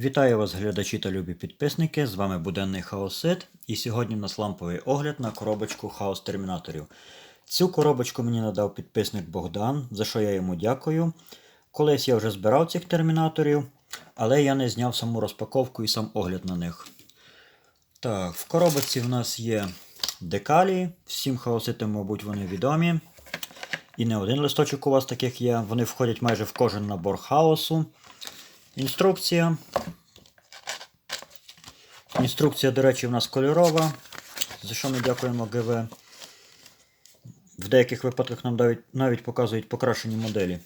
Вітаю вас, глядачі та любі підписники. З вами буденний Хаосит. І сьогодні у нас ламповий огляд на коробочку Хаос Термінаторів. Цю коробочку мені надав підписник Богдан, за що я йому дякую. Колись я вже збирав цих термінаторів, але я не зняв саму розпаковку і сам огляд на них. Так, в коробочці в нас є декалі. Всім хаоситам, мабуть, вони відомі. І не один листочок у вас таких є. Вони входять майже в кожен набор хаосу. Інструкція. Інструкція, до речі, в нас кольорова, за що ми дякуємо ГВ. В деяких випадках нам навіть, навіть показують покращені моделі.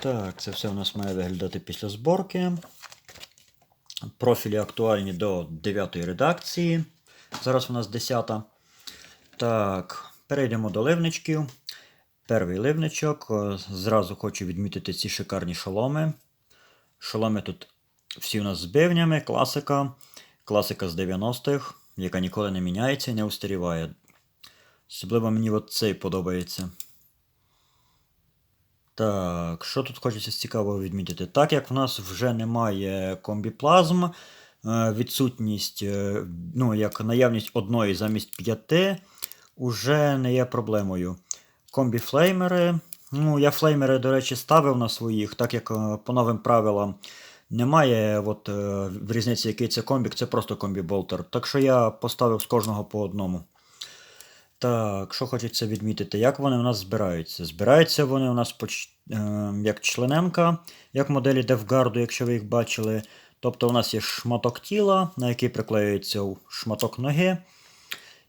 Так, це все у нас має виглядати після зборки. Профілі актуальні до 9 редакції. Зараз у нас 10. Так, перейдемо до ливничків. Перший ливничок. Зразу хочу відмітити ці шикарні шоломи. Шоломи тут всі у нас з бивнями, класика. Класика з 90-х, яка ніколи не міняється і не устаріває. Особливо мені от цей подобається. Так, що тут хочеться цікавого відмітити? Так як в нас вже немає комбіплазм, е, відсутність, е, ну, як наявність одної замість п'яти, уже не є проблемою. Комбі-флеймери. Ну, я флеймери, до речі, ставив на своїх, так як е, по новим правилам немає от, е, в різниці, який це комбік, це просто комбі-болтер. Так що я поставив з кожного по одному. Так, що хочеться відмітити, як вони у нас збираються? Збираються вони у нас по, е, як членемка, як моделі DevGuard, якщо ви їх бачили. Тобто у нас є шматок тіла, на який приклеюється шматок ноги.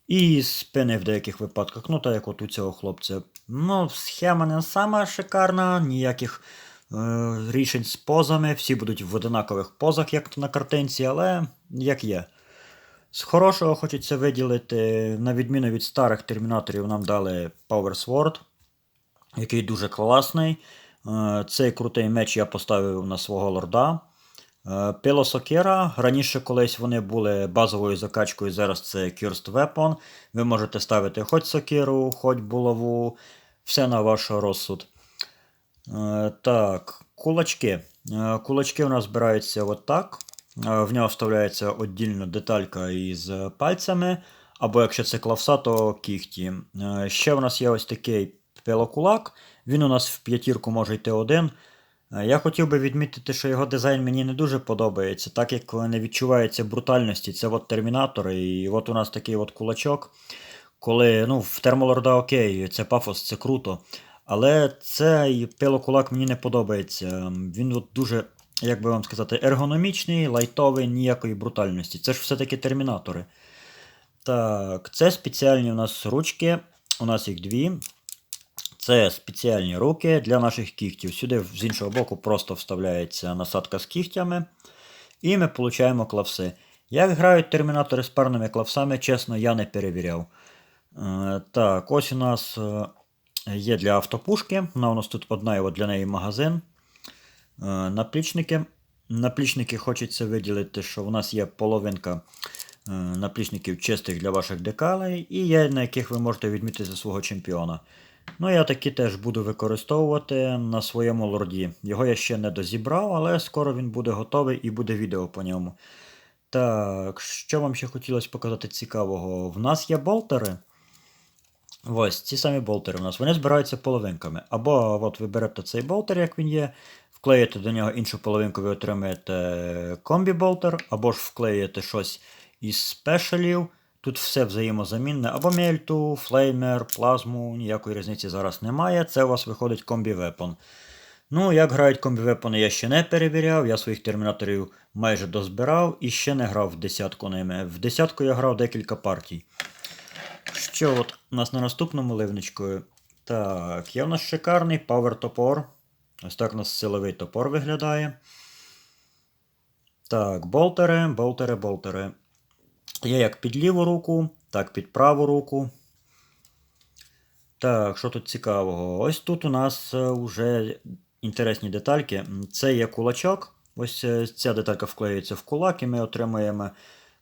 І спини в деяких випадках, ну так як от у цього хлопця. Ну, схема не сама шикарна, ніяких е, рішень з позами. Всі будуть в одинакових позах, як на картинці, але як є. З хорошого хочеться виділити, на відміну від старих термінаторів, нам дали Power Sword, який дуже класний. Е, Цей крутий меч я поставив на свого лорда. Е, Пилосокера. Раніше колись вони були базовою закачкою, зараз це Cursed Weapon. Ви можете ставити хоч сокиру, хоч булаву, все на ваш розсуд. Е, Так, кулачки. Е, Кулачки у нас збираються отак. В нього вставляється віддільно деталька із пальцями. Або якщо це клавса, то кігті. Е, Ще в нас є ось такий пилокулак. Він у нас в п'ятірку може йти один. Е, Я хотів би відмітити, що його дизайн мені не дуже подобається, так як не відчувається брутальності. Це от термінатори, і от у нас такий от кулачок. Коли ну, в термолорда окей, це пафос, це круто. Але цей пилокулак мені не подобається. Ем, Він от дуже, як би вам сказати, ергономічний, лайтовий, ніякої брутальності. Це ж все-таки термінатори. Так, це спеціальні у нас ручки. У нас їх дві. Це спеціальні руки для наших кігтів. Сюди з іншого боку просто вставляється насадка з кігтями. І ми отримуємо клавси. Як грають термінатори з парними клавсами, чесно, я не перевіряв. Е, так, ось у нас е, є для автопушки. Вона у нас тут одна і для неї магазин. Е, наплічники. Наплічники хочеться виділити, що у нас є половинка наплічників чистих для ваших декалей, і є, на яких ви можете відмітити свого чемпіона. Ну, я такі теж буду використовувати на своєму лорді. Його я ще не дозібрав, але скоро він буде готовий і буде відео по ньому. Так, що вам ще хотілося показати цікавого? В нас є болтери. Ось ці самі болтери у нас. Вони збираються половинками. Або от ви берете цей болтер, як він є, вклеїте до нього іншу половинку, ви отримаєте комбі-болтер, або ж вклеїте щось із спешалів. Тут все взаємозамінне, або мельту, флеймер, плазму, ніякої різниці зараз немає. Це у вас виходить комбі-вепон. Ну, як грають комбі-вепони, я ще не перевіряв. Я своїх термінаторів майже дозбирав і ще не грав в десятку ними. В десятку я грав декілька партій. Що от у нас на наступному ливничку? Так, є у нас шикарний Power топор. Ось так у нас силовий топор виглядає. Так, болтери, болтери, болтери. Є як під ліву руку, так під праву руку. Так, що тут цікавого? Ось тут у нас вже інтересні детальки. Це є кулачок. Ось е, ця деталька вклеюється в кулак, і ми отримуємо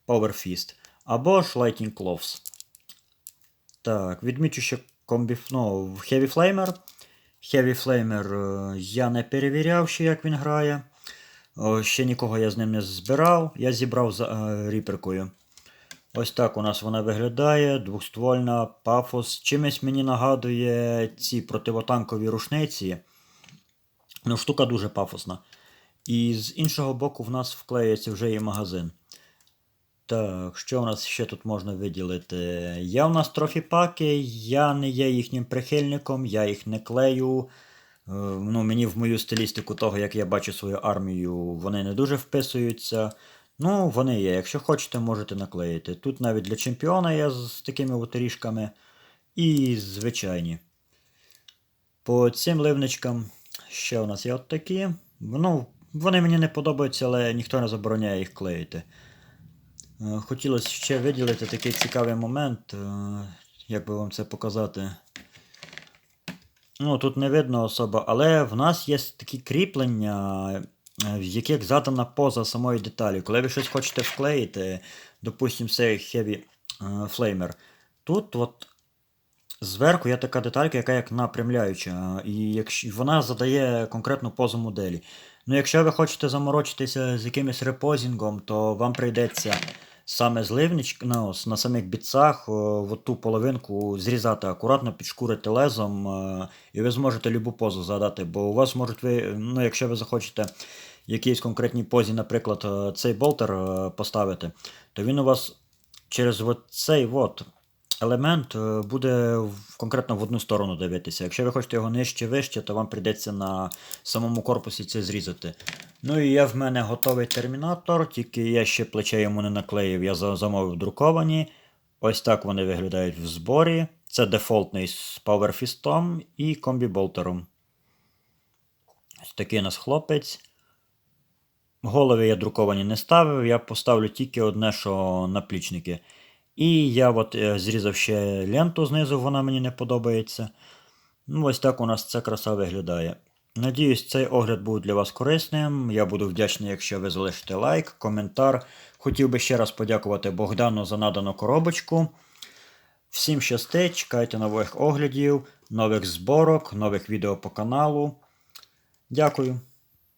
Power Fist. Або ж Lightning Gloves. Так, відмічу ще комбі... ну, Heavy Flamer. Heavy Flamer е, я не перевіряв ще, як він грає. Ще нікого я з ним не збирав, я зібрав за е, ріперкою. Ось так у нас вона виглядає, двохствольна, пафос. Чимось мені нагадує ці противотанкові рушниці. Ну, штука дуже пафосна. І з іншого боку, в нас вклеюється вже і магазин. Так, що у нас ще тут можна виділити? Я у нас трофіпаки, я не є їхнім прихильником, я їх не клею. Е, Ну, мені в мою стилістику того, як я бачу свою армію, вони не дуже вписуються. Ну, вони є. Якщо хочете, можете наклеїти. Тут навіть для чемпіона є з такими оторіжками. І звичайні. По цим ливничкам ще у нас є от такі. Ну, вони мені не подобаються, але ніхто не забороняє їх клеїти. Е, Хотілося ще виділити такий цікавий момент, е, як би вам це показати. Ну, тут не видно особо, але в нас є такі кріплення, е, в яких задана поза самої деталі. Коли ви щось хочете вклеїти, допустимо, цей Heavy е, Flamer, тут от зверху є така деталька, яка як напрямляюча, і якщо вона задає конкретну позу моделі. Ну, якщо ви хочете заморочитися з якимось репозінгом, то вам прийдеться саме з ливничк, ну, на самих бітцах в ту половинку зрізати акуратно, підшкурити лезом, е, і ви зможете любу позу задати, бо у вас можуть ви, ну, якщо ви захочете якійсь конкретній позі, наприклад, е, цей болтер е, поставити, то він у вас через цей от елемент е, буде конкретно в одну сторону дивитися. Якщо ви хочете його нижче вище, то вам прийдеться на самому корпусі це зрізати. Ну і я в мене готовий термінатор, тільки я ще плече йому не наклеїв, я замовив друковані. Ось так вони виглядають в зборі. Це дефолтний з PowerFist і комбіболтером. Ось такий у нас хлопець. Голови я друковані не ставив, я поставлю тільки одне, що наплічники. І я от е, зрізав ще ленту знизу, вона мені не подобається. Ну, ось так у нас ця краса виглядає. Надіюсь, цей огляд був для вас корисним. Я буду вдячний, якщо ви залишите лайк, коментар. Хотів би ще раз подякувати Богдану за надану коробочку. Всім щастить, чекайте нових оглядів, нових зборок, нових відео по каналу. Дякую.